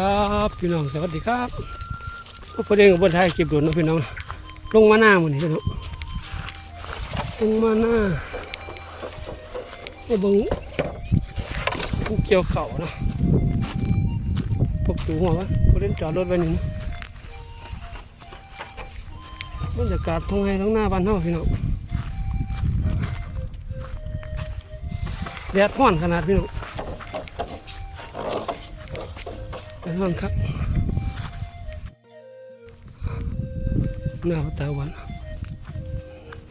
ครับพี่น้องสวัสดีครับพวกประเด็นกับบนไทยเก็บโดนนะพี่น้องลงมาหน้ามันนี่พี่น้องลงมาหน้ามาเบิ่งผู้เกี่ยวเข่านะพวกจูหัววะประเด็นจอดรถไว้นี่นะบรรยากาศท้องไห้ท้องหน้าบ้านเฮาพี่น้องแดดร้อนขนาดพี่น้อง ไป นอนครับหน้าตาวัน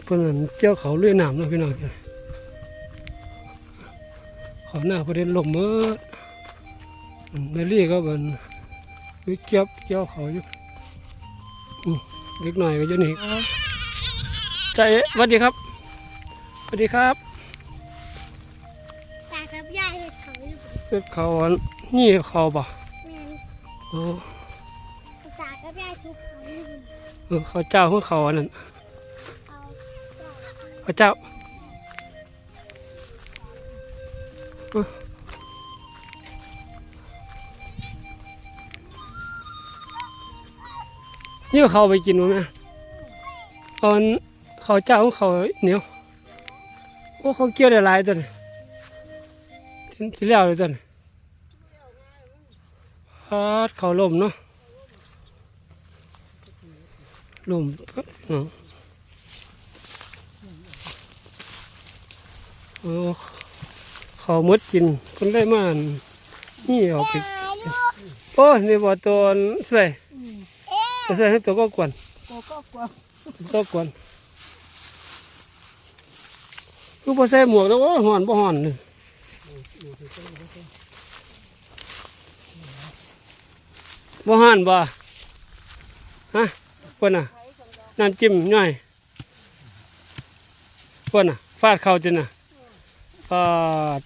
เพื่อนนเจ้าเขาเลื่อยน้ำเนาะพี่น้องเขาหน้าประเด็นลมเมื่อเนลี่ก็เป็นวิเก็บเจ้าเขาอยู่อืมเล็กหน่อยก็จะหนีใจสวัสดีครับสวัสดีครับตากับยายเห็ดเขาอยู่เล็กเขาอันนี่เขาป่ะแม่น โอ้ตากับยายทุกเขาอยู่เออเขาเจ้าของเขาอันนั้นเอาเจ้านี่เขาไปกินมั้ยตอนเขาเจ้าของเขาเหนียวโอ้เขาเกี่ยวได้หลายตัวนี่ที่ที่แล้วเลยตัวนี่ ฮาดเขาลมเนาะลมเนาะเออเขาหมดกินคนได้มาอันนี่เอาไปลูกโอ้นี่บ่ตัวสวยสวยให้ตัวก็กวนโกก็กลัวก็กวนคือบ่ใส่หมวกแล้วโอ้หอนบ่หอนนี่ บ่หอนบ่ฮะเพิ่นน่ะน้ำจิ้มหน่อยเพิ่นน่ะฟาดเข้าจิน่ะอ่า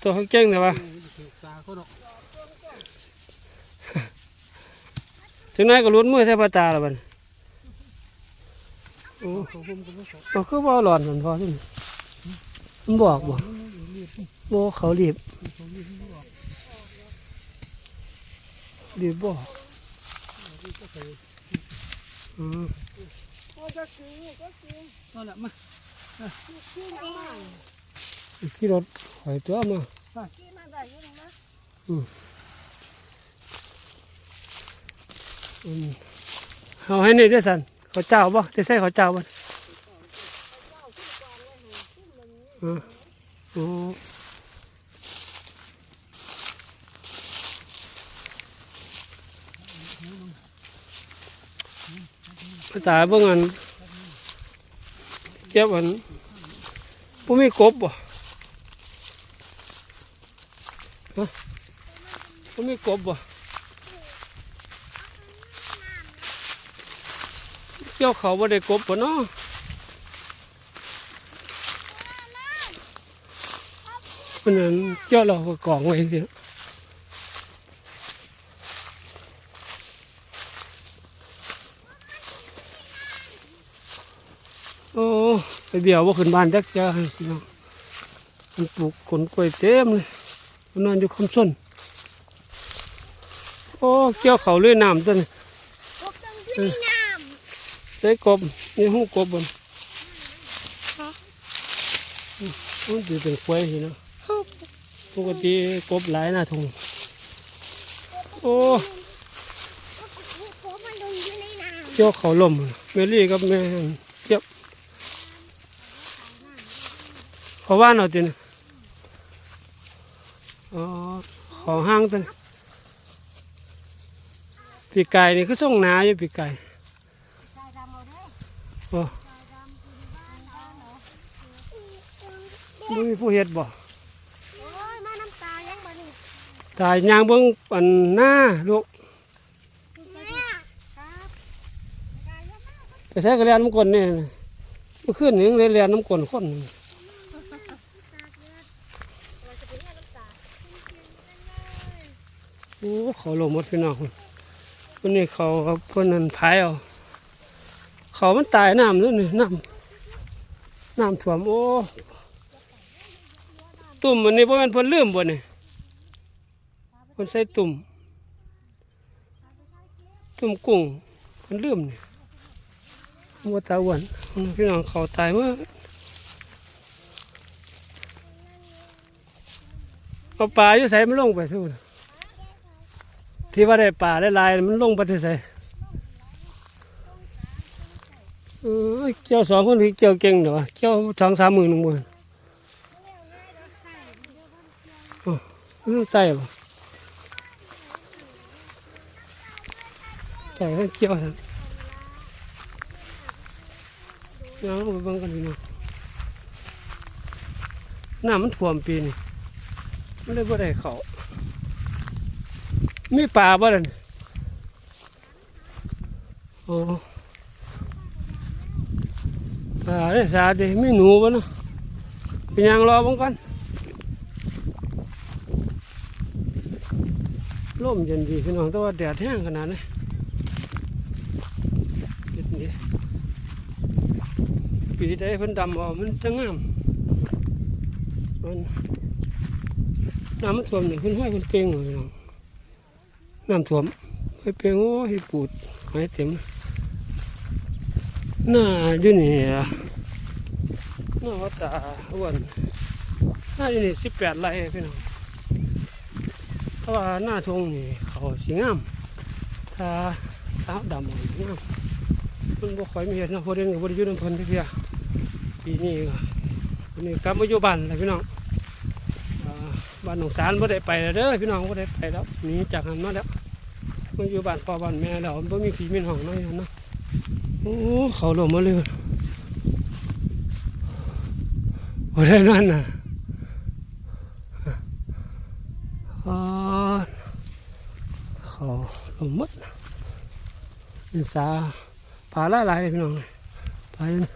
ตัวเขาเก่งแต่ว่าถึงนั้นก็ลุ้นมือใส่ปลาตาแล้วบัดนี้โอ้เอาคือบ่หลอนมันพอที่มันบอกบ่บ่เขารีบรีบบอก อืมโกจะซื้อก็ซื้อนั่นแหละมาซื้มาขี่รถหอยตัวมาซื้อมาได้ยังนะอืมเอาให้นี่ด้วยสันเขาเจ้าบ่ได้ใส่เขาเจ้าบ่อ๋ออ๋อ ภาษาเบิ่งอันเก็บอันบ่มีกบบ่ฮะบ่มีกบบ่เกี่ยวเขาบ่ได้กบปะเนาะมันนั้นเกี่ยวเราก็กองไว้สิ โอ้ไปเบี่ยวว่าขึ้นบ้านจักจ้าพี่น้องมันปลูกขนกล้วยเต็มเลยมันนอนอยู่คำส้นโอ้เกี่ยวเขาเลื่อยน้ำตัวนี้กบต้องอยู่ในน้ใส่กบนี่หูกบบนมันจะเป็นควายสิเนาะำปกติกบหลายหน้าทงโอ้กบมันลงอยู่ในน้ำเจ้าเขาล่มแมรี่กับแม่ เจ็บเขาว่านเอาจริงอ๋อเขอห้างตัวนี้ปีกไก่นี่คือส่งหนาอยู่ปีกไก่ใส่ดำเอาเด้อโอ้ใส่ดำกินบ้านบ้านเหรอบ่มีผู้เฮ็ดบ่โอ้ยมาน้ำตายังบ่นี่ตายยางเบิ่งอันหน้าลูกแม่ครับตายยังมาไปใช้กระเรียนน้ำกลนเนี่ยเมื่อคืนนี้ยังเรียนน้ำกลนคน ตากเลือดเราจะไปเรียกน้ำตา โอ้เขาลงหมดพี่น้องวันนี้เขากับเพื่อนนั้นพายเอาเขามันตายน้ำนู่นนี่น้ำน้ำท่วมโอ้ตุ่มวันนี้พ่อแม่นเพิ่นลืมบ่เนี่ยเพิ่นใส่ตุ่ม ตุ่มกุ้งเพิ่นลืมเนี่ยว่าตาอ้วนพี่น้องเขาตายเมื่อเอาปลาอยู่ใส่มันลงไปสู้นะ ที่ว่าได้ป่าได้ลายมันลงไปที่ไสเออเกี่ยวสองคนที่เกี่ยวเก่งเดี๋ยววะเกี่ยวสองสามหมื่นหนึ่งหมื่นอ๋อเรื่องไต่ปะไต่ให้เกี่ยวสันเอาไปเบิ่งกันดีเนาะน้ำมันท่วมปีนี่ไมันเลยบ่ได้เขา มีปลาบ่ล่นโอ้ปลาได้สาดิมีหนูบ่เนาะเป็นยังรอบังก่อนลมเย็นดีพี่น้องแต่ว่าแดดแห้งขนาดนี้เย็นดีปีใดเพิ่นดำออกมันจะงามมันน้ำมันท่วมนี่เพิ่นห้อยเพิ่นเก่งเลยพี่น้อง น้ำท่วมไปเปียงโอ้ยปูดหายเต็มหน้าอยู่นี่อะหน้าวัดตาอ้วนหน้าอยู่นี่สิบแปดไร่พี่น้องเพราว่าหน้าทงนี่เขาสีงามถ้าตาดำมันงามมันบ่ค่อยมีเห็ดเนาะพอเรียนกับบริยุทธ์น้ำพลินที่เพียปีนี้ก็ปีนี้กลับมาอยู่บ้านแล้วพี่น้อง บ้านหนองสารบ่ได้ไปแล้วเด้อพี่น้องบ่ได้ไปแล้วหนีจากหันมาแล้วมาอยู่บ้านพ่อบ้านแม่แล้วมันบ่มีผีมีห้องนาะอย่างนั้นเนาะโอ้เขาลงมาเลยบ่ได้นั่นน่ะเขาลงมดนี่สาปลาหลายหลายๆพี่น้องปลาอยู่นี่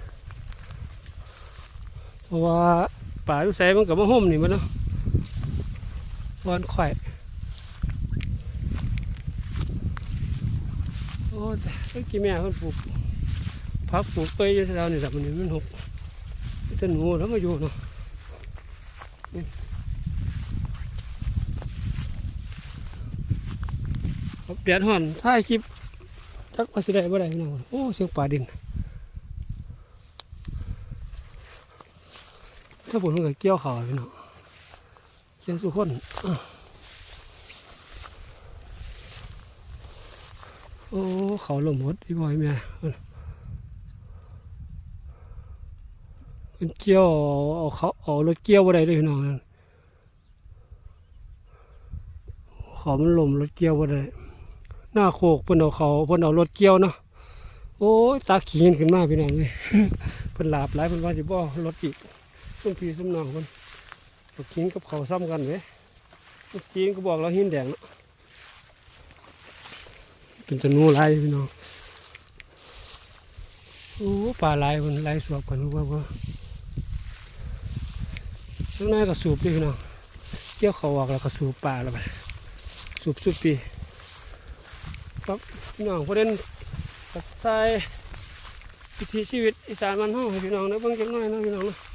เพราะว่าปลาอยู่ใส่มันกับมาห่มนี่มันเนาะ วนไข่โอ้แต่เมื่อกี้แม่เขาปลูกพักปลูกเปยอยู่แถวนี่แต่มันนี่มันหกจะหนูแล้วมาอยู่เนาะอืมครับเดือดห่อนถ่ายคลิปจักมาสิได้บ่ได้พี่น้องโอ้เสียงป่าดินถ้าผมมันก็เกี่ยวเขาพี่น้อง เกี่ยวสุกคนโอ้เขาลมหมดพี่บอยแม่เพิ่นเพิ่นเกี่ยวเอาเขาเอารถเกี่ยวบ่ได้เด้วยพี่น้องเขามันลมรถเกี่ยวบ่ได้หน้าโคกเพิ่นเอาเขาเพิ่นเอารถเกี่ยวเนาะโอ้ยตาขีนขึ้นมากพี่น้องเลยเพิ่นหลาบหลายเพิ่นว่าสิบ่รถอีกส้มพี่ส้มนองเพิ่น เอาขีนกับเขาซ้ำกันเว้ยขีนก็บอกเราหินแดงเนาะเป็นตะนูลายพี่น้องโอ้ปลาลายมันไหลสวบกันรู้ว่าวข้างในก็สูบดิพี่น้องเกี่ยวเขาออกแล้วก็สูบปลาแล้วไปสูบสูบปีครับพี่น้องประเด็นตัดใส่วิถีชีวิตอีสานมันห้องให้พี่น้องนะเบิ่งจังน้อยนะพี่น้องนะ